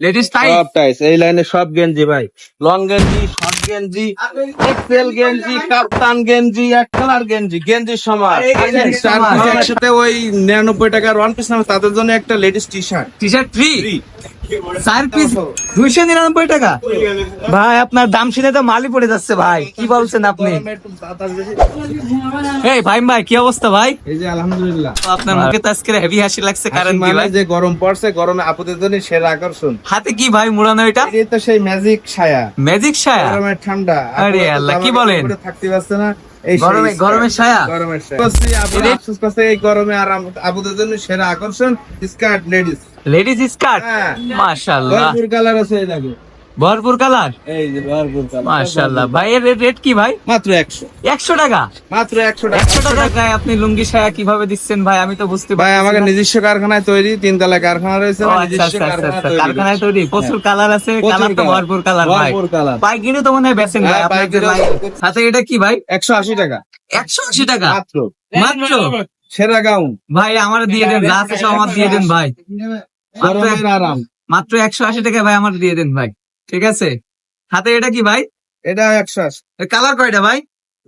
Ladies টাই সব টাইস এই লাইনে সব গেঞ্জি ভাই। লং গেঞ্জি শর্ট গেঞ্জি এক্সেল গেঞ্জি কাপ্তান গেঞ্জি এক কালার গেঞ্জি গেঞ্জি piece একসাথে ওই নিরানব্বই টাকার ওয়ান পিস নামে তাদের জন্য একটা ladies T shirt T shirt free চার পিস দুইশো নিরানব্বই টাকা। ভাই আপনার দাম শুনে তো মালি পড়ে যাচ্ছে ভাই। কি বলছেন আপনি? এই ভাই ভাই কি অবস্থা ভাই? এই যে আলহামদুলিল্লাহ। আপনার মুখে তো আজকে হেভি হাসি লাগছে কারণ কি মানে ভাই? যে গরম পড়ছে গরমে আপুদের জন্য সেরা আকর্ষণ। হাতে কি ভাই মুড়ানো এটা? এই তো সেই ম্যাজিক ছায়া। ম্যাজিক ছায়া? গরমের ঠান্ডা। আরে আল্লাহ, কি বলেন? থাকতে পারছে না। গরমে- গরমের ছায়া? গরমের ছায়া। বলছি, আপুরা এটা- আফসোস করছে এই গরমে আর জন্য সেরা আকর্ষণ স্কার্ট লেডিস। Ladies skirt? হ্যাঁ। মাশাআল্লাহ। কালার আছে এই দেখো। ভরপুর কালার? এই যে ভরপুর কালার। মাশাআল্লাহ। ভাই এর রেট কি ভাই? মাত্র একশো। একশো টাকা? মাত্র একশো টাকা। একশো টাকায় আপনি লুঙ্গি সায়া কীভাবে দিচ্ছেন ভাই? আমি তো বুঝতে ভাই পারছি আমাকে না। নিজস্ব কারখানায় তৈরি তিনতলা কারখানা রয়েছে আচ্ছা, নিজস্ব আচ্ছা, আচ্ছা, আচ্ছা, কারখানায় তৈরি। প্রচুর কালার আছে। কালার তো ভরপুর কালার ভাই। কালার। পাইকিনি তো মনে হয় বেচেন ভাই। হ্যাঁ, আপনার যে সাথে এটা কি ভাই? একশো আশি টাকা। একশো আশি টাকা? মাত্র। মাত্র? সেরা গাউন। ভাই আমার দিয়ে দেন। যা আছে সব আমার দিয়ে দেন ভাই। আরাম। মাত্র একশো আশি টাকা ভাই আমার দিয়ে দেন ভাই। ঠিক আছে? হাতে এটা কি ভাই? এটা একশো আশি। কালার কয়টা ভাই?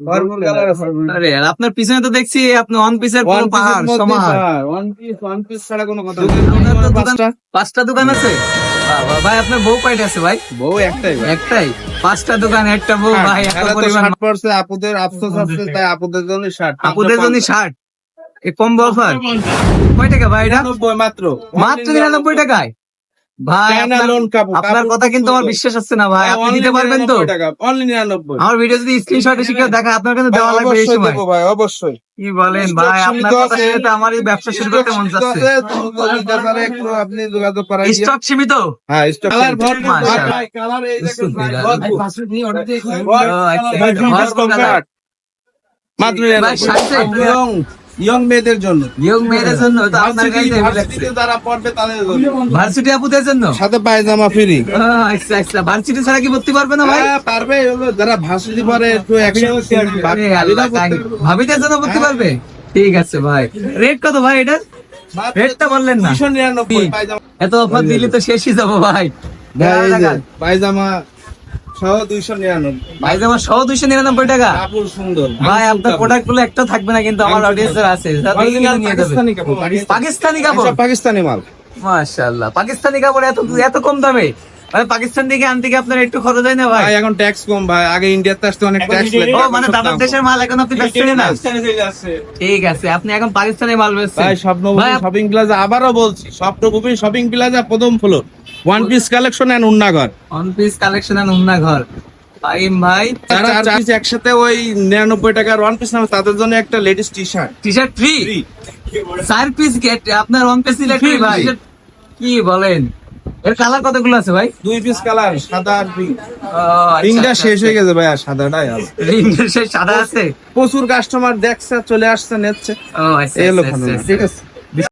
কালার আরে আপনার পিছনে তো দেখছি আপনি ওয়ান পিসের পুরো পাহাড় সমাহার। One piece, one piece ছাড়া কোনো কথা পাঁচটা? পাঁচটা দোকান আছে? ভাই আপনার বউ কয়টা আছে ভাই? বউ একটাই একটাই? পাঁচটা দোকান একটা বউ হ্যাঁ, ভাই এত পরিমাণ শার্ট পরছে, আপুদের আফসোস আছে, তাই আপুদের জন্য শার্ট। আপুদের জন্য শার্ট এই কম্বো অফার কয় টাকা ভাই এটা? 99 মাত্র। মাত্র নিরানব্বই টাকায়? ভাই আপনার- কথা কিন্তু আমার বিশ্বাস হচ্ছে না ভাই আপনি দিতে পারবেন তো 99 টাকা, only 99 আমার ভিডিও যদি স্ক্রিনশট এসে কেউ দেখা আপনার কাছে দেওয়া লাগবে এই সময় ভাই, অবশ্যই। কি বলেন ভাই আপনার কথা শুনে আমার এই ব্যবসা শুরু করতে মন আছে, আপনি যোগাযোগ করাই স্টক সীমিত হ্যাঁ। ভাই, এই দেখেন ভাই, আচ্ছা, আচ্ছা। মাত্র ভাই, 99 সাথে ইয়ং মেয়েদের জন্য। ইয়ং মেয়েদের জন্য তো আপনার কাছে যারা পড়বে তাদের জন্য। ভার্সিটি আপুদের জন্য? সাথে পায়জামা ফ্রি। আচ্ছা আচ্ছা। ভার্সিটি ছাড়া কি ভর্তি পারবে না ভাই? হ্যাঁ, পারবে। যারা ভার্সিটি পড়ে একটু। ভাবিদের জন্য ভর্তি পারবে? ঠিক আছে ভাই। রেট কত ভাই এটা রেটটা বললেন না। এত অফার দিলে তো শেষই যাব ভাই। পায়জামা সহ দুইশো নিরানব্বই। ভাই আমার সহ দুইশো নিরানব্বই টাকা। কাপড় সুন্দর। ভাই আপনার প্রোডাক্টগুলো একটা থাকবে না কিন্তু আমার অডিয়েন্স আছে। পাকিস্তানি কাপড়। পাকিস্তানি পাকিস্তানি মাল। মাশাআল্লাহ। পাকিস্তানি কাপড় এত এত কম দামে? মানে পাকিস্তান থেকে আনতে কি আপনার একটু খরচ হয় না ভাই? ভাই এখন ট্যাক্স কম ভাই। আগে ইন্ডিয়াতে আসতে অনেক ট্যাক্স লাগে ও মানে দাদার দেশের মাল এখন আপনি বেচছেন না? ঠিক আছে আপনি এখন পাকিস্তানি মাল বেচছেন। ভাই স্বপ্নভূমি ভাই, শপিং প্লাজা আবারও বলছি স্বপ্নভূমি শপিং প্লাজা প্রথম floor one piece collection and উন্নাগর one piece collection আর উন্না ঘর ভাই যারা একসাথে ওই নিরানব্বই টাকার ওয়ান পিস নামে তাদের জন্য একটা ladies T shirt T shirt free চার পিস গেট আপনার ওয়ান পিস নিলে ভাই। কি বলেন? এর কালার কতগুলো আছে ভাই? দুই পিস কালার সাদা আর পিঙ্ক আচ্ছা, পিঙ্কটা আচ্ছা, শেষ হয়ে গেছে ভাই আর সাদাটাই আছে রিং সে সাদা আছে? প্রচুর কাস্টমার দেখছে চলে আসছে নেচ্ছে। ও আচ্ছা আচ্ছা, আচ্ছা, ঠিক আছে?